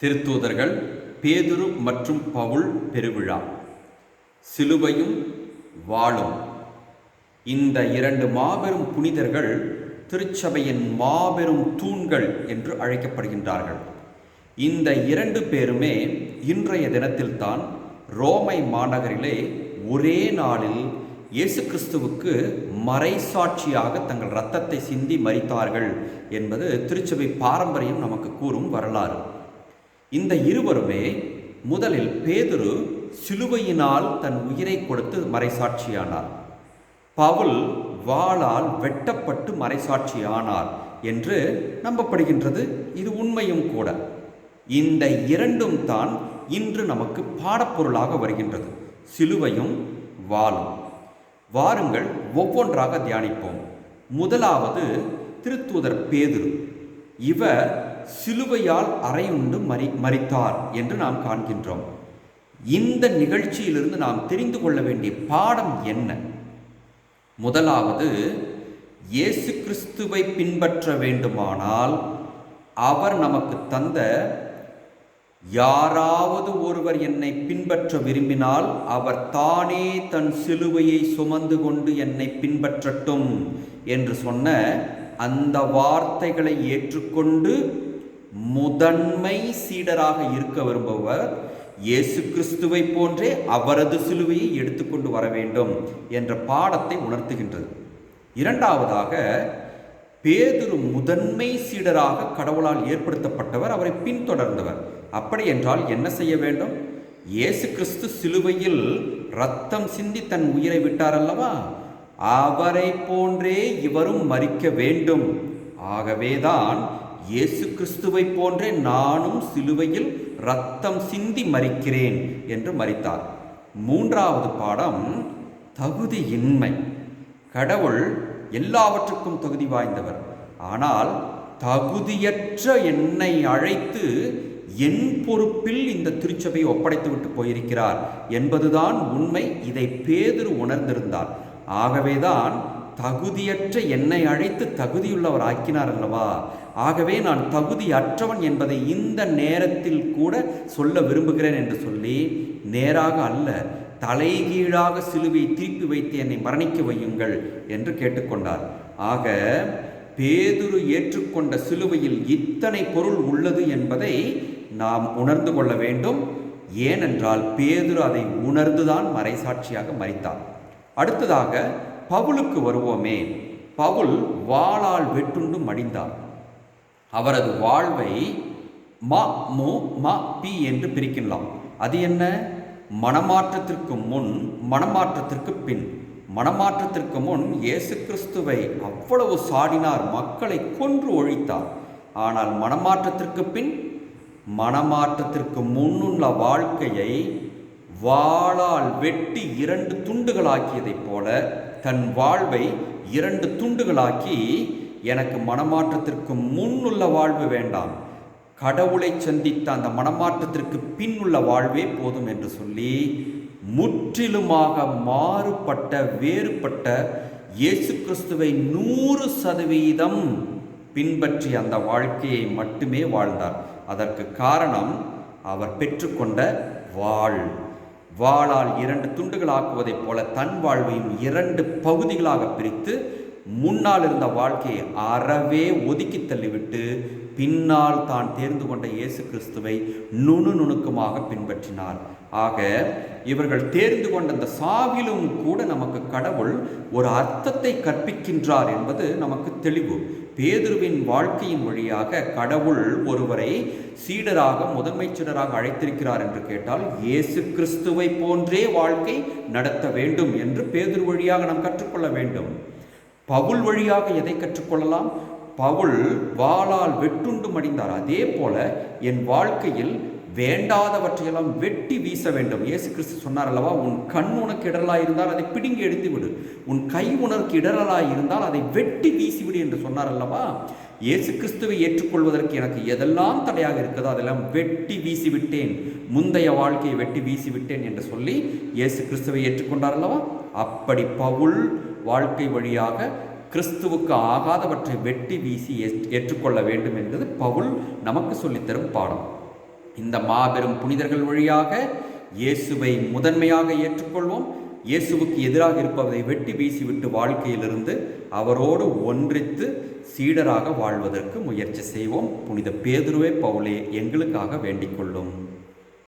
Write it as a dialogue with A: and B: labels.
A: திருத்தூதர்கள் பேதுரு மற்றும் பவுல் பெருவிழா. சிலுவையும் வாழும் இந்த இரண்டு மாபெரும் புனிதர்கள் திருச்சபையின் மாபெரும் தூண்கள் என்று அழைக்கப்படுகின்றார்கள். இந்த இரண்டு பேருமே இன்றைய தினத்தில்தான் ரோமை மாநகரிலே ஒரே நாளில் இயேசு கிறிஸ்துவுக்கு மறைசாட்சியாக தங்கள் இரத்தத்தை சிந்தி மறித்தார்கள் என்பது திருச்சபை பாரம்பரியம் நமக்கு கூறும் வரலாறு. இந்த இருவருமே முதலில் பேதுரு சிலுவையினால் தன் உயிரை கொடுத்து மறைசாட்சியானார். பவுல் வாளால் வெட்டப்பட்டு மறைசாட்சியானார் என்று நம்பப்படுகின்றது. இது உண்மையும் கூட. இந்த இரண்டும் தான் இன்று நமக்கு பாடப்பொருளாக வருகின்றது. சிலுவையும் வாளும். வாருங்கள் ஒவ்வொன்றாக தியானிப்போம். முதலாவது திருத்தூதர் பேதுரு. இவர் சிலுவையால் அறையுண்டு மறி மறித்தார் என்று நாம் காண்கின்றோம். இந்த நிகழ்ச்சியிலிருந்து நாம் தெரிந்து கொள்ள வேண்டிய பாடம் என்ன? முதலாவது இயேசு கிறிஸ்துவை பின்பற்ற வேண்டுமானால் அவர் நமக்கு தந்த யாராவது ஒருவர் என்னை பின்பற்ற விரும்பினால் அவர் தானே தன் சிலுவையை சுமந்து கொண்டு என்னை பின்பற்றட்டும் என்று சொன்ன அந்த வார்த்தைகளை ஏற்றுக்கொண்டு முதன்மை சீடராக இருக்க விரும்புவர் இயேசு கிறிஸ்துவை போன்றே அவரது சிலுவையை எடுத்துக்கொண்டு வர வேண்டும் என்ற பாடத்தை உணர்த்துகின்றது. இரண்டாவதாக பேதுரு முதன்மை சீடராக கடவுளால் ஏற்படுத்தப்பட்டவர் அவரை பின்தொடர்ந்தவர். அப்படி என்றால் என்ன செய்ய வேண்டும்? இயேசு கிறிஸ்து சிலுவையில் ரத்தம் சிந்தி தன் உயிரை விட்டார் அல்லவா அவரை போன்றே இவரும் மறிக்க வேண்டும். ஆகவேதான் இயேசு கிறிஸ்துவை போன்றே நானும் சிலுவையில் ரத்தம் சிந்தி மறிக்கிறேன் என்று மறித்தார் மூன்றாவது பாடம் தகுதியின்மை. கடவுள் எல்லாவற்றுக்கும் தகுதி வாய்ந்தவர். ஆனால் தகுதியற்ற என்னை அழைத்து என் பொறுப்பில் இந்த திருச்சபையை ஒப்படைத்து விட்டு போயிருக்கிறார் என்பதுதான் உண்மை. இதை பேதுரு உணர்ந்திருந்தார். ஆகவேதான் தகுதியற்ற என்னை அழைத்து தகுதியுள்ளவர் ஆக்கினார் அல்லவா ஆகவே நான் தகுதியற்றவன் என்பதை இந்த நேரத்தில் கூட சொல்ல விரும்புகிறேன் என்று சொல்லி நேராக அல்ல தலைகீழாக சிலுவை திருப்பி வைத்து என்னை மரணிக்க வையுங்கள் என்று கேட்டுக்கொண்டார். ஆக பேதுரு ஏற்றுக்கொண்ட சிலுவையில் இத்தனை பொருள் உள்ளது என்பதை நாம் உணர்ந்து கொள்ள வேண்டும். ஏனென்றால் பேதுரு அதை உணர்ந்துதான் மறைசாட்சியாக மறித்தார். அடுத்ததாக பவுலுக்கு வருவோமே. பவுல் வாளால் வெட்டுண்டு மடிந்தார். அவரது வாழ்வை ம மு ம பி என்று பிரிக்கலாம் அது என்ன? மனமாற்றத்திற்கு முன் மனமாற்றத்திற்கு பின். மனமாற்றத்திற்கு முன் இயேசு கிறிஸ்துவை அவ்வளவு சாடினார் மக்களை கொன்று ஒழித்தார். ஆனால் மனமாற்றத்திற்கு பின் மனமாற்றத்திற்கு முன்னுள்ள வாழ்க்கையை வாளால் வெட்டி இரண்டு துண்டுகளாக்கியதைப் போல தன் வாழ்வை இரண்டு துண்டுகளாக்கி எனக்கு மனமாற்றத்திற்கு முன்னுள்ள வாழ்வு வேண்டாம். கடவுளை சந்தித்த அந்த மனமாற்றத்திற்கு பின்னுள்ள வாழ்வே போதும் என்று சொல்லி முற்றிலுமாக மாறுபட்ட வேறுபட்ட இயேசு கிறிஸ்துவை நூறு சதவீதம் பின்பற்றி அந்த வாழ்க்கையை மட்டுமே வாழ்ந்தார். அதற்கு காரணம் அவர் பெற்றுக்கொண்ட வாழ். வாளால் இரண்டு துண்டுகளாக்குவதைப் போல தன் வாழ்வையும் இரண்டு பகுதிகளாக பிரித்து முன்னால் இருந்த வாழ்க்கையை அறவே ஒதுக்கி தள்ளிவிட்டு பின்னால் தான் தேர்ந்து கொண்ட இயேசு கிறிஸ்துவை நுணு நுணுக்கமாக பின்பற்றினார். ஆக இவர்கள் தேர்ந்து கொண்ட அந்த சாவிலும் கூட நமக்கு கடவுள் ஒரு அர்த்தத்தை கற்பிக்கின்றார் என்பது நமக்கு தெளிவு. பேதுருவின் வாழ்க்கையின் வழியாக கடவுள் ஒருவரை சீடராக முதன்மை சீடராக அழைத்திருக்கிறார் என்று கேட்டால் இயேசு கிறிஸ்துவை போன்றே வாழ்க்கை நடத்த வேண்டும் என்று பேதுரு வழியாக நாம் கற்றுக்கொள்ள வேண்டும். பவுல் வழியாக எதை கற்றுக்கொள்ளலாம்? பவுல் வாளால் வெட்டுண்டு மடிந்தார். அதே போல என் வாழ்க்கையில் வேண்டாதவற்றையெல்லாம் வெட்டி வீச வேண்டும். இயேசு கிறிஸ்து சொன்னார் அல்லவா உன் கண் உனக்கு இடரலாய் இருந்தால் அதை பிடுங்கி எடுத்து விடு உன் கை உனக்கு இடரலாய் இருந்தால் அதை வெட்டி வீசிவிடு என்று சொன்னார் அல்லவா? இயேசு கிறிஸ்துவை ஏற்றுக்கொள்வதற்கு எனக்கு எதெல்லாம் தடையாக இருக்கிறதோ அதெல்லாம் வெட்டி வீசிவிட்டேன். முந்தைய வாழ்க்கையை வெட்டி வீசிவிட்டேன் என்று சொல்லி இயேசு கிறிஸ்துவை ஏற்றுக்கொண்டார் அல்லவா? அப்படி பவுல் வாழ்க்கை வழியாக கிறிஸ்துவுக்கு ஆகாதவற்றை வெட்டி வீசி ஏற்றுக்கொள்ள வேண்டும் என்பது பவுல் நமக்கு சொல்லித்தரும் பாடம். இந்த மாபெரும் புனிதர்கள் வழியாக இயேசுவை முதன்மையாக ஏற்றுக்கொள்வோம். இயேசுவுக்கு எதிராக இருப்பதை வெட்டி வீசிவிட்டு வாழ்க்கையிலிருந்து அவரோடு ஒன்றித்து சீடராக வாழ்வதற்கு முயற்சி செய்வோம். புனித பேதுருவே பவுலே எங்களுக்காக வேண்டிக் கொள்ளும்